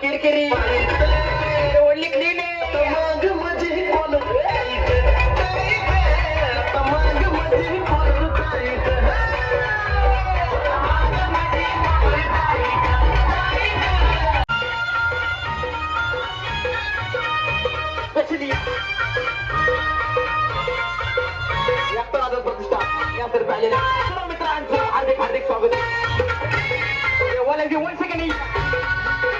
ಕಿರಿಕಿರಿ ಒಡ್ಲಿಕ್ ನೀನೆ ತಮಾಗ ಮಜಿ ಕೊಲು ತಮಾಗ ಮಜಿ ಕೊಲು ತಾಯಿತ मित्रांचं हार्दिक हार्दिक स्वागत वन सेकंड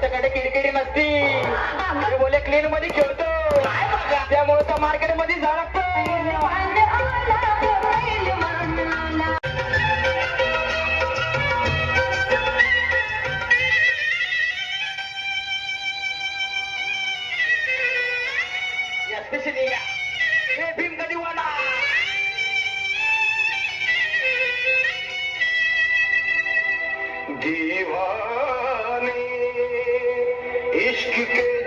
त्यांच्याकडे किडकिडी नसती बोले क्लीन मध्ये खेळतो त्यामुळे तर मार्केट मध्ये झळकतो भीम कधी वाला Eis que